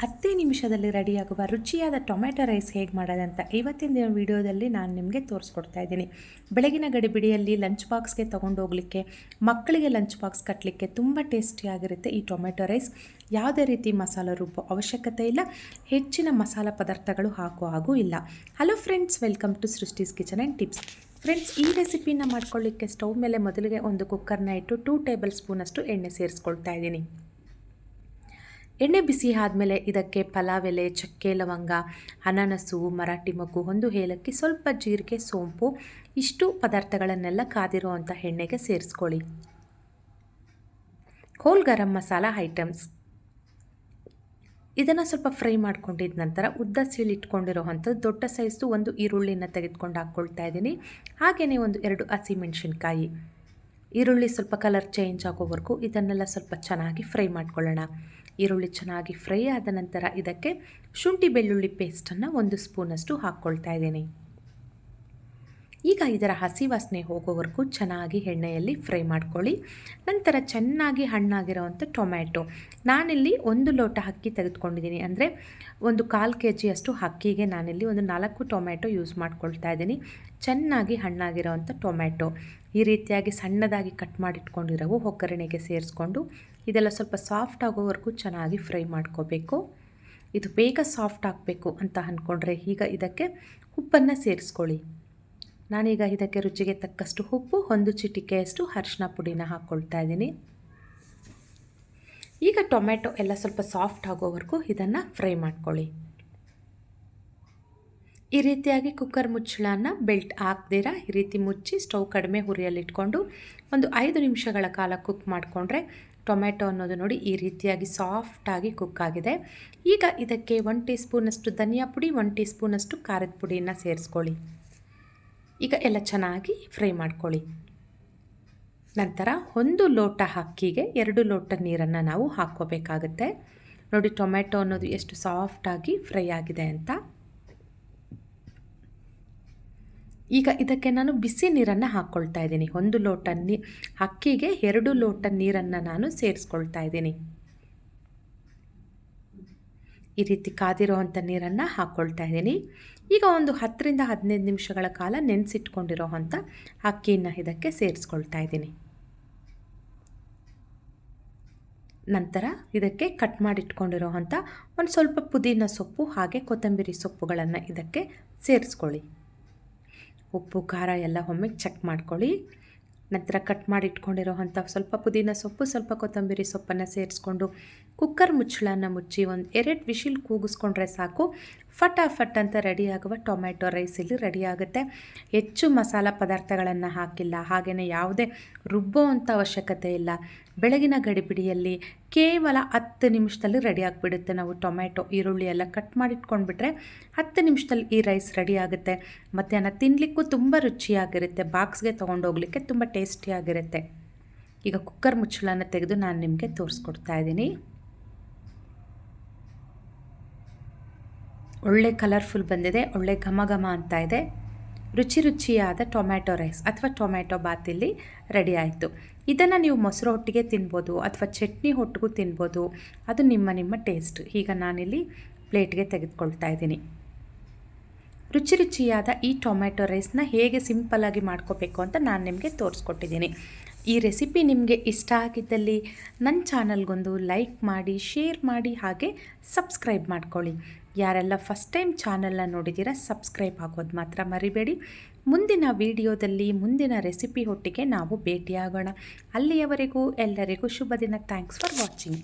ಹತ್ತೇ ನಿಮಿಷದಲ್ಲಿ ರೆಡಿಯಾಗುವ ರುಚಿಯಾದ tomato rice ಹೇಗೆ ಮಾಡೋದಂತ ಇವತ್ತಿನ ದಿನ ವಿಡಿಯೋದಲ್ಲಿ ನಾನು ನಿಮಗೆ ತೋರಿಸ್ಕೊಡ್ತಾ ಇದ್ದೀನಿ. ಬೆಳಗಿನ ಗಡಿಬಿಡಿಯಲ್ಲಿ ಲಂಚ್ ಬಾಕ್ಸ್ಗೆ ತೊಗೊಂಡು ಹೋಗಲಿಕ್ಕೆ, ಮಕ್ಕಳಿಗೆ ಲಂಚ್ ಬಾಕ್ಸ್ ಕಟ್ಟಲಿಕ್ಕೆ ತುಂಬ ಟೇಸ್ಟಿಯಾಗಿರುತ್ತೆ ಈ ಟೊಮೆಟೊ ರೈಸ್. ಯಾವುದೇ ರೀತಿ ಮಸಾಲ ರುಬ್ಬೋ ಅವಶ್ಯಕತೆ ಇಲ್ಲ, ಹೆಚ್ಚಿನ ಮಸಾಲ ಪದಾರ್ಥಗಳು ಹಾಕೋ ಹಾಗೂ ಇಲ್ಲ. Hello friends welcome to ಸೃಷ್ಟಿಸ್ kitchen and tips friends ಈ ರೆಸಿಪಿನ ಮಾಡ್ಕೊಳ್ಳಿಕ್ಕೆ ಸ್ಟೌವ್ ಮೇಲೆ ಮೊದಲಿಗೆ ಒಂದು ಕುಕ್ಕರ್ನ ಇಟ್ಟು ಟೂ ಟೇಬಲ್ ಸ್ಪೂನಷ್ಟು ಎಣ್ಣೆ ಸೇರಿಸ್ಕೊಳ್ತಾ ಇದ್ದೀನಿ. ಎಣ್ಣೆ ಬಿಸಿ ಆದಮೇಲೆ ಇದಕ್ಕೆ ಪಲಾವ್ ಎಲೆ, ಚಕ್ಕೆ, ಲವಂಗ, ಅನಾನಸು, ಮರಾಠಿ ಮಗ್ಗು, ಒಂದು ಏಲಕ್ಕಿ, ಸ್ವಲ್ಪ ಜೀರಿಗೆ, ಸೋಂಪು, ಇಷ್ಟು ಪದಾರ್ಥಗಳನ್ನೆಲ್ಲ ಕಾದಿರೋ ಅಂಥ ಎಣ್ಣೆಗೆ ಸೇರಿಸ್ಕೊಳ್ಳಿ. Whole garam masala items. ಇದನ್ನು ಸ್ವಲ್ಪ ಫ್ರೈ ಮಾಡ್ಕೊಂಡಿದ್ದ ನಂತರ ಉದ್ದ ಸೀಳಿಟ್ಕೊಂಡಿರೋ ದೊಡ್ಡ ಸೈಜ್ದು ಒಂದು ಈರುಳ್ಳಿನ ತೆಗೆದುಕೊಂಡು ಹಾಕ್ಕೊಳ್ತಾ ಇದ್ದೀನಿ. ಹಾಗೆಯೇ ಒಂದು ಎರಡು ಹಸಿಮೆಣಸಿನ್ಕಾಯಿ ಈರುಳ್ಳಿ ಸ್ವಲ್ಪ ಕಲರ್ ಚೇಂಜ್ ಆಗೋವರೆಗೂ ಇದನ್ನೆಲ್ಲ ಸ್ವಲ್ಪ ಚೆನ್ನಾಗಿ ಫ್ರೈ ಮಾಡ್ಕೊಳ್ಳೋಣ. ಈರುಳ್ಳಿ ಚೆನ್ನಾಗಿ ಫ್ರೈ ಆದ ನಂತರ ಇದಕ್ಕೆ ಶುಂಠಿ ಬೆಳ್ಳುಳ್ಳಿ ಪೇಸ್ಟನ್ನು ಒಂದು ಸ್ಪೂನಷ್ಟು ಹಾಕ್ಕೊಳ್ತಾ ಇದ್ದೀನಿ. ಈಗ ಇದರ ಹಸಿ ವಾಸನೆ ಹೋಗೋವರೆಗೂ ಚೆನ್ನಾಗಿ ಎಣ್ಣೆಯಲ್ಲಿ ಫ್ರೈ ಮಾಡ್ಕೊಳ್ಳಿ. ನಂತರ ಚೆನ್ನಾಗಿ ಹಣ್ಣಾಗಿರೋವಂಥ ಟೊಮ್ಯಾಟೊ. ನಾನಿಲ್ಲಿ ಒಂದು ಲೋಟ ಅಕ್ಕಿ ತೆಗೆದುಕೊಂಡಿದ್ದೀನಿ. ಅಂದರೆ ಒಂದು ಕಾಲು ಕೆ ಜಿಯಷ್ಟು ಅಕ್ಕಿಗೆ ನಾನಿಲ್ಲಿ ಒಂದು ನಾಲ್ಕು ಟೊಮ್ಯಾಟೊ ಯೂಸ್ ಮಾಡ್ಕೊಳ್ತಾ ಇದ್ದೀನಿ. ಚೆನ್ನಾಗಿ ಹಣ್ಣಾಗಿರೋವಂಥ ಟೊಮ್ಯಾಟೊ. ಈ ರೀತಿಯಾಗಿ ಸಣ್ಣದಾಗಿ ಕಟ್ ಮಾಡಿಟ್ಕೊಂಡಿರೋವು ಒಗ್ಗರಣೆಗೆ ಸೇರಿಸ್ಕೊಂಡು ಇದೆಲ್ಲ ಸ್ವಲ್ಪ ಸಾಫ್ಟ್ ಆಗೋವರೆಗೂ ಚೆನ್ನಾಗಿ ಫ್ರೈ ಮಾಡ್ಕೋಬೇಕು. ಇದು ಬೇಗ ಸಾಫ್ಟ್ ಆಗಬೇಕು ಅಂತ ಅಂದ್ಕೊಂಡ್ರೆ ಈಗ ಇದಕ್ಕೆ ಉಪ್ಪನ್ನು ಸೇರಿಸ್ಕೊಳ್ಳಿ. ನಾನೀಗ ಇದಕ್ಕೆ ರುಚಿಗೆ ತಕ್ಕಷ್ಟು ಉಪ್ಪು, ಒಂದು ಚಿಟಿಕೆಯಷ್ಟು ಅರಿಶಿನ ಪುಡಿನ ಹಾಕ್ಕೊಳ್ತಾ ಇದ್ದೀನಿ. ಈಗ ಟೊಮೆಟೊ ಎಲ್ಲ ಸ್ವಲ್ಪ ಸಾಫ್ಟ್ ಆಗೋವರೆಗೂ ಇದನ್ನು ಫ್ರೈ ಮಾಡ್ಕೊಳ್ಳಿ. ಈ ರೀತಿಯಾಗಿ ಕುಕ್ಕರ್ ಮುಚ್ಚಳನ ಬೆಲ್ಟ್ ಹಾಕ್ದಿರ, ಈ ರೀತಿ ಮುಚ್ಚಿ ಸ್ಟವ್ ಕಡಿಮೆ ಹುರಿಯಲ್ಲಿಟ್ಕೊಂಡು ಒಂದು ಐದು ನಿಮಿಷಗಳ ಕಾಲ ಕುಕ್ ಮಾಡಿಕೊಂಡ್ರೆ ಟೊಮೆಟೊ ಅನ್ನೋದು ನೋಡಿ ಈ ರೀತಿಯಾಗಿ ಸಾಫ್ಟಾಗಿ ಕುಕ್ ಆಗಿದೆ. ಈಗ ಇದಕ್ಕೆ ಒನ್ ಟೀ ಸ್ಪೂನಷ್ಟು ಧನಿಯಾ ಪುಡಿ ಒನ್ ಟೀ ಸ್ಪೂನಷ್ಟು ಖಾರದ ಪುಡಿಯನ್ನು ಸೇರಿಸ್ಕೊಳ್ಳಿ. ಈಗ ಎಲ್ಲ ಚೆನ್ನಾಗಿ ಫ್ರೈ ಮಾಡ್ಕೊಳ್ಳಿ. ನಂತರ ಒಂದು ಲೋಟ ಅಕ್ಕಿಗೆ ಎರಡು ಲೋಟ ನೀರನ್ನು ನಾವು ಹಾಕ್ಕೋಬೇಕಾಗತ್ತೆ. ನೋಡಿ ಟೊಮೆಟೊ ಅನ್ನೋದು ಎಷ್ಟು ಸಾಫ್ಟಾಗಿ ಫ್ರೈ ಆಗಿದೆ ಅಂತ. ಈಗ ಇದಕ್ಕೆ ನಾನು ಬಿಸಿ ನೀರನ್ನು ಹಾಕ್ಕೊಳ್ತಾ ಇದ್ದೀನಿ. ಒಂದು ಲೋಟ ನೀ ಅಕ್ಕಿಗೆ ಎರಡು ಲೋಟ ನೀರನ್ನು ನಾನು ಸೇರಿಸ್ಕೊಳ್ತಾ ಇದ್ದೀನಿ. ಈ ರೀತಿ ಕಾದಿರೋವಂಥ ನೀರನ್ನು ಹಾಕ್ಕೊಳ್ತಾ ಇದ್ದೀನಿ. ಈಗ ಒಂದು ಹತ್ತರಿಂದ ಹದಿನೈದು ನಿಮಿಷಗಳ ಕಾಲ ನೆನೆಸಿಟ್ಕೊಂಡಿರೋ ಅಂಥ ಅಕ್ಕಿಯನ್ನು ಇದಕ್ಕೆ ಸೇರಿಸ್ಕೊಳ್ತಾ ಇದ್ದೀನಿ. ನಂತರ ಇದಕ್ಕೆ ಕಟ್ ಮಾಡಿಟ್ಕೊಂಡಿರೋ ಅಂಥ ಒಂದು ಸ್ವಲ್ಪ ಪುದೀನ ಸೊಪ್ಪು ಹಾಗೆ ಕೊತ್ತಂಬರಿ ಸೊಪ್ಪುಗಳನ್ನು ಇದಕ್ಕೆ ಸೇರಿಸ್ಕೊಳ್ಳಿ. ಉಪ್ಪು, ಖಾರ ಎಲ್ಲ ಒಮ್ಮೆ ಚೆಕ್ ಮಾಡ್ಕೊಳ್ಳಿ. ನಂತರ ಕಟ್ ಮಾಡಿ ಇಟ್ಕೊಂಡಿರೋ ಅಂಥ ಸ್ವಲ್ಪ ಪುದೀನ ಸೊಪ್ಪು, ಸ್ವಲ್ಪ ಕೊತ್ತಂಬರಿ ಸೊಪ್ಪನ್ನು ಸೇರಿಸ್ಕೊಂಡು ಕುಕ್ಕರ್ ಮುಚ್ಚಳನ ಮುಚ್ಚಿ ಒಂದು ಎರಡು ವಿಶಿಲ್ ಕೂಗಿಸ್ಕೊಂಡ್ರೆ ಸಾಕು. ಫಟಾಫಟ್ ಅಂತ ರೆಡಿಯಾಗುವ ಟೊಮ್ಯಾಟೊ ರೈಸ್ ಇಲ್ಲಿ ರೆಡಿಯಾಗುತ್ತೆ ಹೆಚ್ಚು ಮಸಾಲ ಪದಾರ್ಥಗಳನ್ನು ಹಾಕಿಲ್ಲ ಹಾಗೆಯೇ ಯಾವುದೇ ರುಬ್ಬೋ ಅಂತ ಅವಶ್ಯಕತೆ ಇಲ್ಲ. ಬೆಳಗಿನ ಗಡಿಬಿಡಿಯಲ್ಲಿ ಕೇವಲ ಹತ್ತು ನಿಮಿಷದಲ್ಲಿ ರೆಡಿ ಆಗಿಬಿಡುತ್ತೆ. ನಾವು ಟೊಮ್ಯಾಟೊ, ಈರುಳ್ಳಿ ಎಲ್ಲ ಕಟ್ ಮಾಡಿಟ್ಕೊಂಡ್ಬಿಟ್ರೆ ಹತ್ತು ನಿಮಿಷದಲ್ಲಿ ಈ ರೈಸ್ ರೆಡಿ ಆಗುತ್ತೆ. ಮಧ್ಯಾಹ್ನ ತಿನ್ನಲಿಕ್ಕೂ ತುಂಬ ರುಚಿಯಾಗಿರುತ್ತೆ. ಬಾಕ್ಸ್ಗೆ ತೊಗೊಂಡೋಗ್ಲಿಕ್ಕೆ ತುಂಬ ಟೇಸ್ಟಿಯಾಗಿರುತ್ತೆ ಈಗ ಕುಕ್ಕರ್ ಮುಚ್ಚಳನ್ನು ತೆಗೆದು ನಾನು ನಿಮಗೆ ತೋರಿಸ್ಕೊಡ್ತಾ ಇದ್ದೀನಿ. ಒಳ್ಳೆ ಕಲರ್ಫುಲ್ ಬಂದಿದೆ, ಒಳ್ಳೆ ಘಮ ಘಮ ಅಂತ ಇದೆ. ರುಚಿ ರುಚಿಯಾದ ಟೊಮ್ಯಾಟೊ ರೈಸ್ ಅಥವಾ ಟೊಮ್ಯಾಟೊ ಬಾತ್ ಇಲ್ಲಿ ರೆಡಿ ಆಯಿತು. ಇದನ್ನು ನೀವು ಮೊಸರು ಹೊಟ್ಟಿಗೆ ತಿನ್ಬೋದು ಅಥವಾ ಚಟ್ನಿ ಹೊಟ್ಟಿಗೂ ತಿನ್ಬೋದು. ಅದು ನಿಮ್ಮ ನಿಮ್ಮ ಟೇಸ್ಟ್ ಈಗ ನಾನಿಲ್ಲಿ ಪ್ಲೇಟ್ಗೆ ತೆಗೆದುಕೊಳ್ತಾ ಇದ್ದೀನಿ. ರುಚಿ ರುಚಿಯಾದ ಈ ಟೊಮ್ಯಾಟೊ ರೈಸ್ನ ಹೇಗೆ ಸಿಂಪಲ್ಲಾಗಿ ಮಾಡ್ಕೋಬೇಕು ಅಂತ ನಾನು ನಿಮಗೆ ತೋರಿಸ್ಕೊಟ್ಟಿದ್ದೀನಿ. ಈ ರೆಸಿಪಿ ನಿಮಗೆ ಇಷ್ಟ ಆಗಿದ್ದಲ್ಲಿ ನನ್ನ ಚಾನಲ್ಗೊಂದು ಲೈಕ್ ಮಾಡಿ ಶೇರ್ ಮಾಡಿ ಹಾಗೆ ಸಬ್ಸ್ಕ್ರೈಬ್ ಮಾಡ್ಕೊಳ್ಳಿ. ಯಾರೆಲ್ಲ ಫಸ್ಟ್ ಟೈಮ್ ಚಾನಲ್ನ ನೋಡಿದ್ದೀರಾ ಸಬ್ಸ್ಕ್ರೈಬ್ ಆಗೋದು ಮಾತ್ರ ಮರಿಬೇಡಿ. ಮುಂದಿನ ವಿಡಿಯೋದಲ್ಲಿ ಮುಂದಿನ ರೆಸಿಪಿ ಒಟ್ಟಿಗೆ ನಾವು ಭೇಟಿಯಾಗೋಣ. ಅಲ್ಲಿಯವರೆಗೂ ಎಲ್ಲರಿಗೂ ಶುಭ ದಿನ. Thanks for watching